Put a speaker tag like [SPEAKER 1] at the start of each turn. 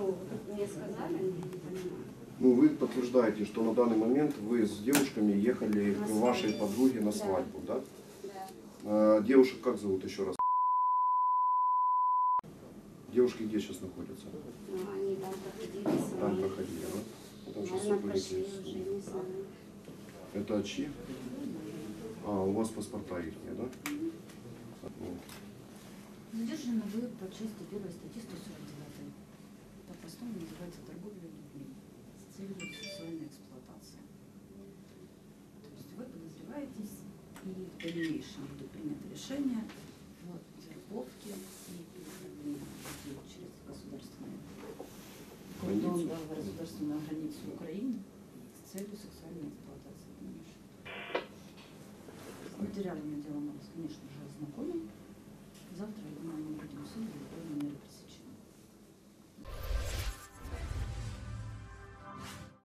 [SPEAKER 1] мне сказали, я не понимаю.
[SPEAKER 2] Ну, вы подтверждаете, что на данный момент вы с девушками ехали
[SPEAKER 1] На
[SPEAKER 2] к вашей подруге на
[SPEAKER 1] Да.
[SPEAKER 2] свадьбу, да?
[SPEAKER 1] Да.
[SPEAKER 2] А, девушек как зовут еще раз? Девушки где сейчас находятся?
[SPEAKER 1] Ну, они там проходили с
[SPEAKER 2] Там проходили, да? Ну, Там сейчас
[SPEAKER 1] Наверное, прошли
[SPEAKER 2] сотрудники.
[SPEAKER 1] уже, не знаю.
[SPEAKER 2] Это чьи? А, у вас паспорта их, да? Вот.
[SPEAKER 3] Задержаны вы по части 1 статьи 149. По-простому называется торговля людьми с целью сексуальной эксплуатации. То есть вы подозреваетесь и в дальнейшем будет принято решение о вербовке и людей через государственные кордон, да, государственную границу Украины с целью сексуальной эксплуатации. С материалами дела мы вас, конечно же, ознакомим. Завтра,